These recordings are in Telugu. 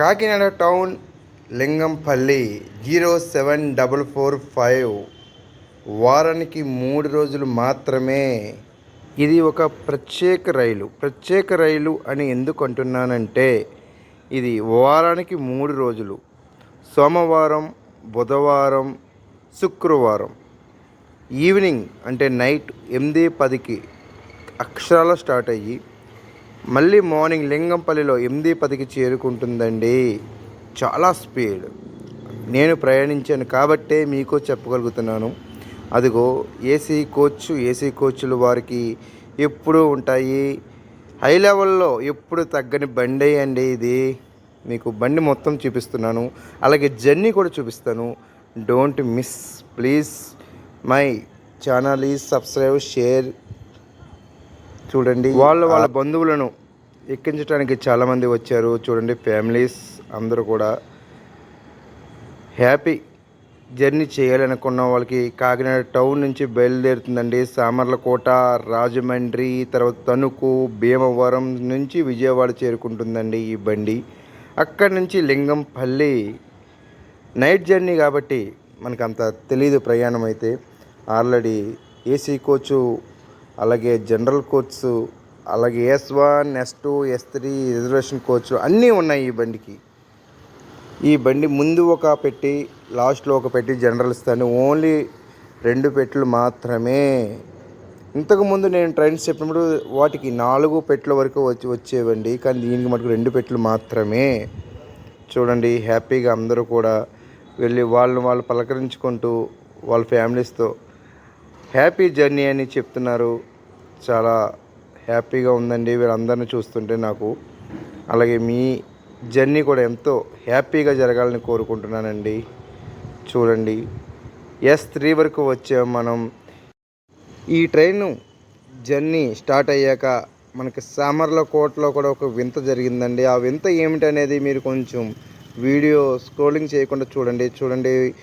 Kakinada town Lingampalli zero seven double four five. వారానికి మూడు రోజులు మాత్రమే. ఇది ఒక ప్రత్యేక రైలు. ప్రత్యేక రైలు అని ఎందుకు అంటున్నానంటే ఇది వారానికి మూడు రోజులు. సోమవారం బుధవారం శుక్రవారం. ఈవినింగ్ అంటే నైట్ ఎనిమిది పదికి అక్షరాల స్టార్ట్ అయ్యి మళ్ళీ మార్నింగ్ లింగంపల్లిలో ఎనిమిది పదికి చేరుకుంటుందండి. చాలా స్పీడ్. నేను ప్రయాణించాను కాబట్టే మీకు చెప్పగలుగుతున్నాను. అదిగో ఏసీ కోచ్ ఏసీ కోచ్లు వారికి ఎప్పుడూ ఉంటాయి. హై లెవెల్లో ఎప్పుడు తగ్గని బండి అండి ఇది. మీకు బండి మొత్తం చూపిస్తున్నాను. అలాగే జర్నీ కూడా చూపిస్తాను. Don't miss. Please my channel is subscribe share చూడండి. వాళ్ళ వాళ్ళ బంధువులను ఎక్కించడానికి చాలామంది వచ్చారు. చూడండి ఫ్యామిలీస్ అందరూ కూడా హ్యాపీ జర్నీ చేయాలనుకున్న వాళ్ళకి కాకినాడ టౌన్ నుంచి బయలుదేరుతుందండి. సామర్లకోట రాజమండ్రి తర్వాత తణుకు భీమవరం నుంచి విజయవాడ చేరుకుంటుందండి ఈ బండి. అక్కడి నుంచి లింగంపల్లి. నైట్ జర్నీ కాబట్టి మనకు అంత తెలియదు ప్రయాణం అయితే. ఆల్రెడీ ఏసీ కోచ్ అలాగే జనరల్ కోచ్ అలాగే S one S two S three reservation coach అన్నీ ఉన్నాయి ఈ బండికి. ఈ బండి ముందు ఒక పెట్టి లాస్ట్లో ఒక పెట్టి జనరల్ ఇస్తాను. ఓన్లీ రెండు పెట్టెలు మాత్రమే. ఇంతకుముందు నేను ట్రైన్స్ చెప్పినప్పుడు వాటికి నాలుగు పెట్టెల వరకు వచ్చి వచ్చేవండి. కానీ దీనికి మటుకు రెండు పెట్టెలు మాత్రమే. చూడండి హ్యాపీగా అందరూ కూడా వెళ్ళి వాళ్ళని వాళ్ళు పలకరించుకుంటూ వాళ్ళ ఫ్యామిలీస్తో హ్యాపీ జర్నీ అని చెప్తున్నారు. చాలా హ్యాపీగా ఉందండి వీళ్ళందరినీ చూస్తుంటే నాకు. అలాగే మీ జర్నీ కూడా ఎంతో హ్యాపీగా జరగాలని కోరుకుంటున్నానండి. చూడండి. ఎస్ త్రీ వరకు వచ్చాం మనం. ఈ ట్రైన్ జర్నీ స్టార్ట్ అయ్యాక మనకి సామర్లకోటలో కూడా ఒక వింత జరిగిందండి. ఆ వింత ఏమిటనేది మీరు కొంచెం వీడియో స్క్రోలింగ్ చేయకుండా చూడండి. చూడండి.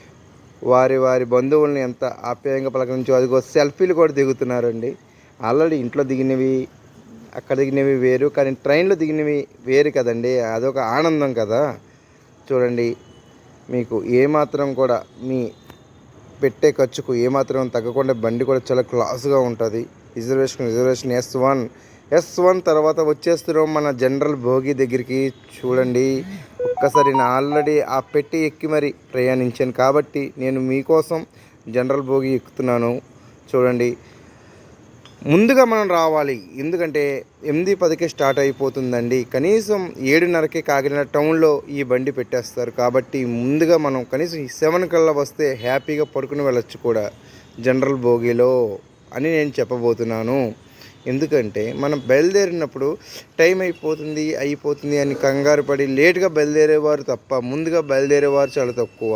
వారి వారి బంధువుల్ని ఎంత ఆప్యాయంగా పలకరించో అదిగో సెల్ఫీలు కూడా దిగుతున్నారండి. ఆల్రెడీ ఇంట్లో దిగినవి అక్కడ దిగినవి వేరు కానీ ట్రైన్లో దిగినవి వేరు కదండి. అదొక ఆనందం కదా. చూడండి మీకు ఏమాత్రం కూడా మీ పెట్టే ఖర్చుకు ఏమాత్రం తగ్గకుండా బండి కూడా చాలా క్లాస్గా ఉంటుంది. Reservation reservation S one. S one తర్వాత వచ్చేస్తున్నాం మన జనరల్ భోగి దగ్గరికి. చూడండి ఒక్కసారి నేను ఆల్రెడీ ఆ పెట్టి ఎక్కి మరి ప్రయాణించాను కాబట్టి నేను మీకోసం జనరల్ భోగి ఎక్కుతున్నాను. చూడండి. ముందుగా మనం రావాలి. ఎందుకంటే ఎనిమిది పదికే స్టార్ట్ అయిపోతుందండి. కనీసం ఏడున్నరకే కాకినాడ టౌన్లో ఈ బండి పెట్టేస్తారు. కాబట్టి ముందుగా మనం కనీసం సెవెన్ కల్లా వస్తే హ్యాపీగా పడుకుని వెళ్ళొచ్చు కూడా జనరల్ భోగిలో అని నేను చెప్పబోతున్నాను. ఎందుకంటే మనం బయలుదేరినప్పుడు టైం అయిపోతుంది అయిపోతుంది అని కంగారు పడి లేట్గా బయలుదేరేవారు తప్ప ముందుగా బయలుదేరేవారు చాలా తక్కువ.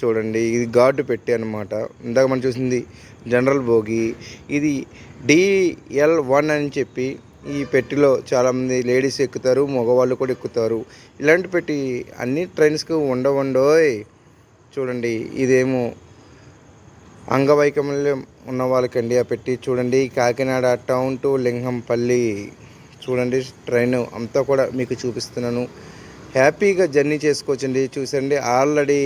చూడండి ఇది గార్డు పెట్టి అనమాట ఇందాక మనం చూసింది జనరల్ బోగి. ఇది డిఎల్ వన్ అని చెప్పి ఈ పెట్టిలో చాలామంది లేడీస్ ఎక్కుతారు మగవాళ్ళు కూడా ఎక్కుతారు. ఇలాంటి పెట్టి అన్ని ట్రైన్స్కి ఉండవండోయ్. చూడండి ఇదేమో అంగవైకల్యం ఉన్న వాళ్ళకండి ఆ పెట్టి చూడండి. Kakinada town to Lingampalli. చూడండి ట్రైన్ అంతా కూడా మీకు చూపిస్తున్నాను. హ్యాపీగా జర్నీ చేసుకోవచ్చండి. చూసండి ఆల్రెడీ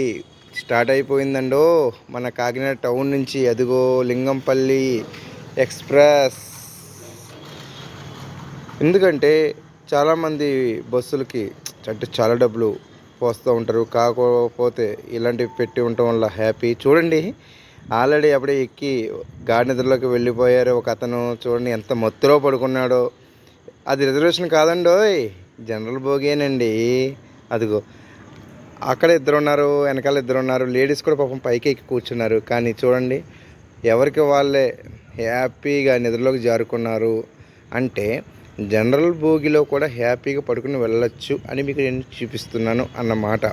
స్టార్ట్ అయిపోయిందండో. మన కాకినాడ టౌన్ నుంచి అదిగో లింగంపల్లి ఎక్స్ప్రెస్ ఎందుకంటే చాలామంది బస్సులకి అంటే చాలా డబ్బులు పోస్తూ ఉంటారు. కాకపోతే ఇలాంటివి పెట్టి ఉండటం వల్ల హ్యాపీ చూడండి ఆల్రెడీ అప్పుడే ఎక్కి గాడి నిద్రలోకి వెళ్ళిపోయారు. ఒక అతను చూడండి ఎంత మత్తులో పడుకున్నాడో. అది రిజర్వేషన్ కాదండోయ్ జనరల్ బోగేనండి అదిగో అక్కడ ఇద్దరు ఉన్నారు వెనకాల ఇద్దరు ఉన్నారు లేడీస్ కూడా పాపం పైకి ఎక్కి కూర్చున్నారు. కానీ చూడండి ఎవరికి వాళ్ళే హ్యాపీగా నిద్రలోకి జారుకున్నారు. అంటే జనరల్ భోగిలో కూడా హ్యాపీగా పడుకుని వెళ్ళొచ్చు అని మీకు నేను చూపిస్తున్నాను అన్నమాట.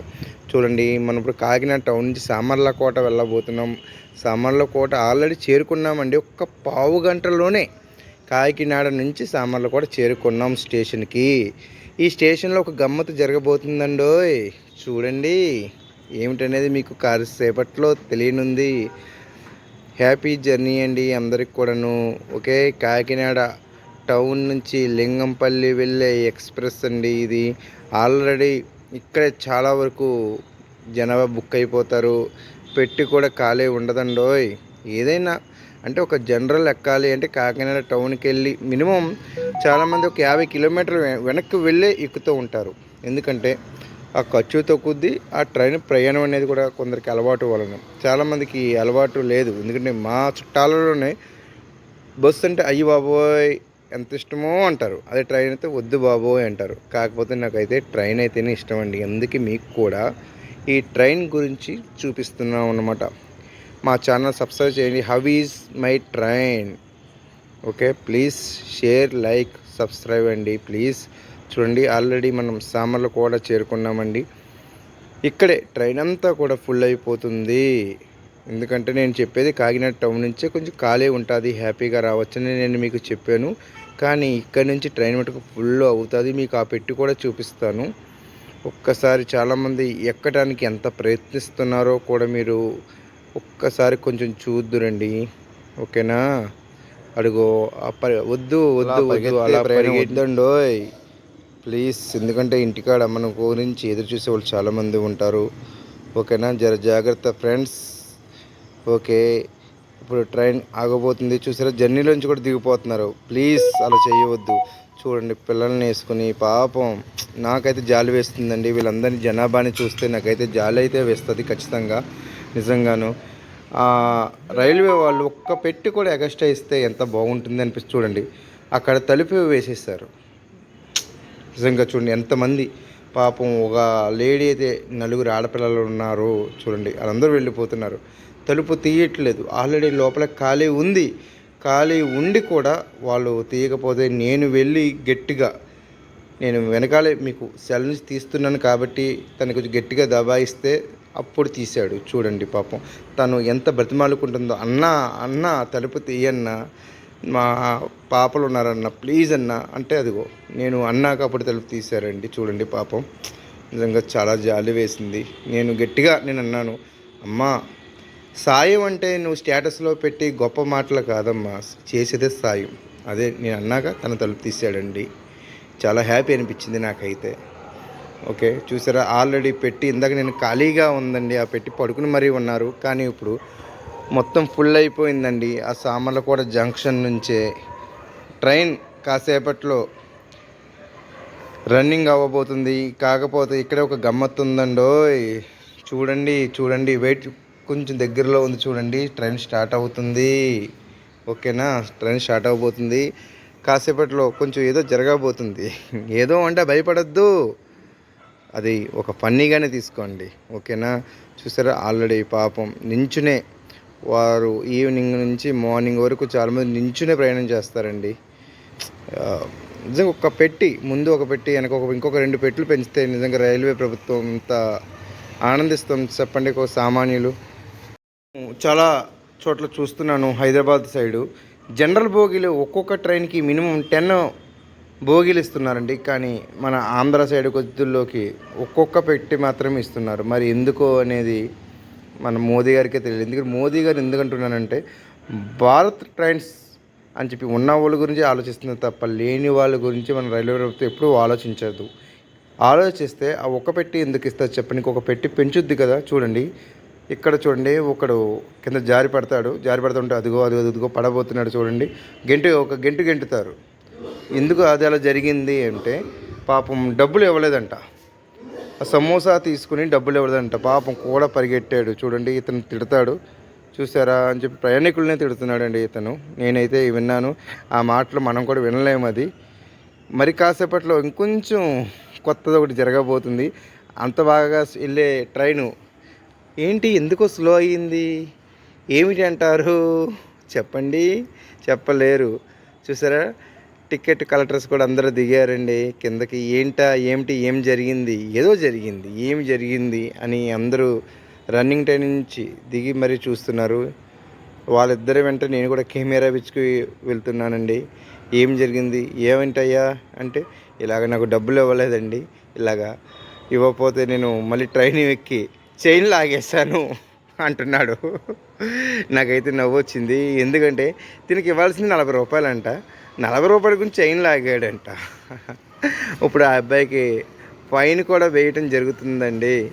చూడండి మనం ఇప్పుడు కాకినాడ టౌన్ నుంచి సామర్ల కోట వెళ్ళబోతున్నాం. సామర్ల కోట ఆల్రెడీ చేరుకున్నామండి. ఒక్క పావు గంటలోనే కాకినాడ నుంచి సామర్ల కోట చేరుకున్నాం స్టేషన్కి. ఈ స్టేషన్లో ఒక గమ్మత్తు జరగబోతుందండోయ్. చూడండి ఏమిటనేది మీకు కాసేపట్లో తెలియనుంది. హ్యాపీ జర్నీ అండి అందరికి కూడాను. ఓకే కాకినాడ టౌన్ నుంచి లింగంపల్లి వెళ్ళే ఎక్స్ప్రెస్ అండి ఇది. ఆల్రెడీ ఇక్కడే చాలా వరకు జనాభా బుక్ అయిపోతారు. పెట్టి కూడా ఖాళీ ఉండదండోయ్. ఏదైనా అంటే ఒక జనరల్ ఎక్కాలి అంటే కాకినాడ టౌన్కి వెళ్ళి మినిమం చాలామంది ఒక యాభై కిలోమీటర్లు వెనక్కి వెళ్ళే ఎక్కుతూ ఉంటారు. ఎందుకంటే ఆ ఖర్చుతో తక్కుద్ది ఆ ట్రైన్ ప్రయాణం అనేది కూడా కొందరికి అలవాటు వలన. చాలామందికి అలవాటు లేదు. ఎందుకంటే మా చుట్టాలలోనే బస్సు అంటే అయ్యి బాబోయ్ ఎంత ఇష్టమో అంటారు. అదే ట్రైన్ అయితే వద్దు బాబోయ్ అంటారు. కాకపోతే నాకైతే ట్రైన్ అయితేనే ఇష్టం అండి. అందుకే మీకు కూడా ఈ ట్రైన్ గురించి చూపిస్తున్నాం అన్నమాట. మా ఛానల్ సబ్స్క్రైబ్ చేయండి. How is my train okay please share like subscribe అండి. ప్లీజ్ చూడండి ఆల్రెడీ మనం సామర్లు కూడా చేరుకున్నామండి. ఇక్కడే ట్రైన్ అంతా కూడా ఫుల్ అయిపోతుంది. ఎందుకంటే నేను చెప్పేది కాకినాడ టౌన్ నుంచే కొంచెం ఖాళీ ఉంటుంది హ్యాపీగా రావచ్చని నేను మీకు చెప్పాను. కానీ ఇక్కడ నుంచి ట్రైన్ మటుకు ఫుల్ అవుతుంది మీకు ఆ పెట్టి కూడా చూపిస్తాను. ఒక్కసారి చాలామంది ఎక్కడానికి ఎంత ప్రయత్నిస్తున్నారో కూడా మీరు ఒక్కసారి కొంచెం చూద్దురండి ఓకేనా? అడుగో వద్దు వద్దు వద్దు అలా పరిగెత్తండోయ్ ప్లీజ్ ఎందుకంటే ఇంటికాడ మన గురించి ఎదురు చూసే వాళ్ళు చాలామంది ఉంటారు. ఓకేనా? జర జాగ్రత్త ఫ్రెండ్స్. ఓకే ఇప్పుడు ట్రైన్ ఆగబోతుంది. చూసారా? జర్నీలోంచి కూడా దిగిపోతున్నారు. ప్లీజ్ అలా చేయవద్దు. చూడండి పిల్లల్ని వేసుకుని పాపం నాకైతే జాలి వేస్తుందండి. వీళ్ళందరినీ జనాభాని చూస్తే నాకైతే జాలి అయితే వేస్తుంది ఖచ్చితంగా నిజంగాను. రైల్వే వాళ్ళు ఒక్క పెట్టి కూడా ఎగస్ట్రా ఇస్తే ఎంత బాగుంటుంది అనిపిస్తుంది చూడండి. అక్కడ తలుపు వేసేస్తారు నిజంగా చూడండి ఎంతమంది పాపం ఒక లేడీ అయితే నలుగురు ఆడపిల్లలు ఉన్నారు చూడండి. వాళ్ళందరూ వెళ్ళిపోతున్నారు. తలుపు తీయట్లేదు. ఆల్రెడీ లోపల ఖాళీ ఉంది. ఖాళీ ఉండి కూడా వాళ్ళు తీయకపోతే నేను వెళ్ళి గట్టిగా నేను వెనకాలే మీకు సెల్ నుంచి తీస్తున్నాను కాబట్టి తను కొంచెం గట్టిగా దబాయిస్తే అప్పుడు తీశాడు. చూడండి పాపం. తను ఎంత బ్రతిమాలుకుంటుందో. అన్నా అన్న తలుపు తీయన్నా మా పాపలు ఉన్నారన్న ప్లీజ్ అన్న. అంటే అదిగో నేను అన్నాక అప్పుడు తలుపు తీశారండి. చూడండి పాపం. నిజంగా చాలా జాలి వేసింది. నేను గట్టిగా నేను అన్నాను అమ్మా సాయం అంటే నువ్వు స్టేటస్లో పెట్టి గొప్ప మాటలు కాదమ్మా. చేసేదే సాయం. అదే నేను అన్నాక తన తలుపు తీసాడండి చాలా హ్యాపీ అనిపించింది నాకైతే. ఓకే చూసారా? ఆల్రెడీ పెట్టి ఇందాక నేను ఖాళీగా ఉందండి. ఆ పెట్టి పడుకుని మరీ ఉన్నారు. కానీ ఇప్పుడు మొత్తం ఫుల్ అయిపోయిందండి. ఆ సామర్లకోట జంక్షన్ నుంచే ట్రైన్ కాసేపట్లో రన్నింగ్ అవ్వబోతుంది. కాకపోతే ఇక్కడే ఒక గమ్మత్తు ఉందండో చూడండి చూడండి. వెయిట్ కొంచెం దగ్గరలో ఉంది చూడండి. ట్రైన్ స్టార్ట్ అవుతుంది. ఓకేనా? ట్రైన్ స్టార్ట్ అవబోతుంది. కాసేపట్లో కొంచెం ఏదో జరగబోతుంది. ఏదో అంటే భయపడద్దు. అది ఒక ఫన్నీగానే తీసుకోండి. ఓకేనా? చూసారా? ఆల్రెడీ పాపం నించునే వారు ఈవినింగ్ నుంచి మార్నింగ్ వరకు చాలామంది నించునే ప్రయాణం చేస్తారండి. నిజంగా ఒక పెట్టి ముందు ఒక పెట్టి వెనక ఒక ఇంకొక రెండు పెట్లు పెంచితే నిజంగా రైల్వే ప్రభుత్వం అంత ఆనందిస్తాం చెప్పండి ఒక సామాన్యులు. చాలా చోట్ల చూస్తున్నాను హైదరాబాద్ సైడు. జనరల్ బోగీలు ఒక్కొక్క ట్రైన్కి మినిమం టెన్ బోగీలు ఇస్తున్నారండి. కానీ మన ఆంధ్ర సైడ్ కొద్దిలోకి ఒక్కొక్క పెట్టి మాత్రమే ఇస్తున్నారు. మరి ఎందుకో అనేది మన మోదీ గారికే తెలియదు. ఎందుకంటే మోదీ గారు ఎందుకంటున్నానంటే భారత్ ట్రైన్స్ అని చెప్పి ఉన్న వాళ్ళ గురించి ఆలోచిస్తున్నారు తప్ప లేని వాళ్ళ గురించి మన రైల్వే ప్రభుత్వం ఎప్పుడూ ఆలోచించదు. ఆలోచిస్తే ఆ ఒక్క పెట్టి ఎందుకు ఇస్తారు చెప్పండి. ఒక పెట్టి పెంచుద్ది కదా చూడండి. ఇక్కడ చూడండి ఒకడు కింద జారి పడతాడు. జారి పడుతుంటే అదిగో అదిగో అదిగో పడబోతున్నాడు చూడండి. గెంటు ఒక గెంటు గెంటుతారు. ఎందుకు అది అలా జరిగింది అంటే పాపం డబ్బులు ఇవ్వలేదంట. ఆ సమోసా తీసుకుని డబ్బులు ఇవ్వలేదంట. పాపం కూడా పరిగెట్టాడు. చూడండి ఇతను తిడతాడు. చూసారా అని చెప్పి ప్రయాణికులనే తిడుతున్నాడండి ఇతను. నేనైతే విన్నాను. ఆ మాటలు మనం కూడా వినలేము అది. మరి కాసేపట్లో ఇంకొంచెం కొత్తది ఒకటి జరగబోతుంది. అంత బాగా వెళ్ళే ట్రైను ఏంటి ఎందుకో స్లో అయ్యింది? ఏమిటి అంటారు? చెప్పండి. చెప్పలేరు. చూసారా? టికెట్ కలెక్టర్స్ కూడా అందరూ దిగారండి. కిందకి ఏంటా ఏమిటి ఏం జరిగింది? ఏదో జరిగింది. ఏమి జరిగింది అని అందరూ రన్నింగ్ టైం నుంచి దిగి మరీ చూస్తున్నారు. వాళ్ళిద్దరి వెంట నేను కూడా కెమెరా పిచ్చుకు వెళ్తున్నానండి. ఏం జరిగింది? ఏమంటయ్యా అంటే ఇలాగ నాకు డబ్బులు ఇవ్వలేదండి. ఇలాగా ఇవ్వకపోతే నేను మళ్ళీ ట్రైన్ ఎక్కి చైన్ లాగేశాను అంటున్నాడు. నాకైతే నవ్వు వచ్చింది ఎందుకంటే దీనికి ఇవ్వాల్సింది నలభై రూపాయలంట. నలభై రూపాయల గురించి చైన్ లాగాడంట. ఇప్పుడు ఆ అబ్బాయికి ఫైన్ కూడా వేయటం జరుగుతుందండి.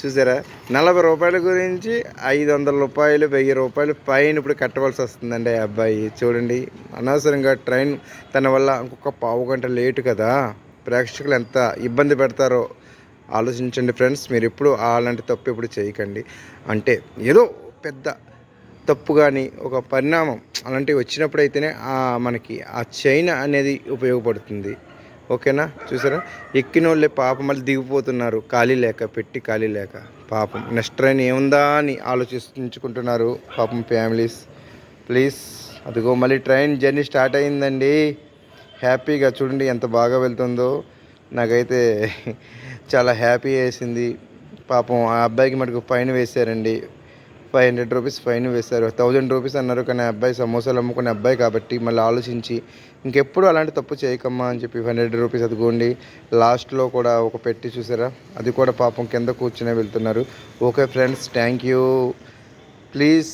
చూసారా? నలభై రూపాయల గురించి ఐదు వందల రూపాయలు వెయ్యి రూపాయలు ఫైన్ ఇప్పుడు కట్టవలసి వస్తుందండి ఆ అబ్బాయి. చూడండి అనవసరంగా ట్రైన్ తన వల్ల ఇంకొక పావు గంట లేటు కదా. ప్రేక్షకులు ఎంత ఇబ్బంది పెడతారో ఆలోచించండి ఫ్రెండ్స్ మీరు ఎప్పుడు అలాంటి తప్పు ఎప్పుడు చేయకండి. అంటే ఏదో పెద్ద తప్పు కానీ ఒక పరిణామం అలాంటివి వచ్చినప్పుడైతేనే మనకి ఆ చైన్ అనేది ఉపయోగపడుతుంది. ఓకేనా? చూసారా? ఎక్కిన వాళ్ళే పాపం మళ్ళీ దిగిపోతున్నారు. ఖాళీ లేక పెట్టి ఖాళీ లేక. పాపం నెక్స్ట్ ట్రైన్ ఏముందా అని ఆలోచించుకుంటున్నారు పాపం ఫ్యామిలీస్. ప్లీజ్ అదిగో మళ్ళీ ట్రైన్ జర్నీ స్టార్ట్ అయిందండి. హ్యాపీగా చూడండి ఎంత బాగా వెళ్తుందో. నాకైతే చాలా హ్యాపీ వేసింది. పాపం ఆ అబ్బాయికి మటుకు ఫైన్ వేశారండి ఫైవ్ హండ్రెడ్ రూపీస్ ఫైన్ వేశారు. థౌజండ్ రూపీస్ అన్నారు కానీ ఆ అబ్బాయి సమోసాలు అమ్ముకునే అబ్బాయి కాబట్టి మళ్ళీ ఆలోచించి ఇంకెప్పుడు అలాంటి తప్పు చేయకమ్మా అని చెప్పి ఫైవ్ హండ్రెడ్ రూపీస్ అదిగోండి. లాస్ట్లో కూడా ఒక పెట్టి చూసారా? అది కూడా పాపం కింద కూర్చునే వెళ్తున్నారు. Okay friends thank you. Please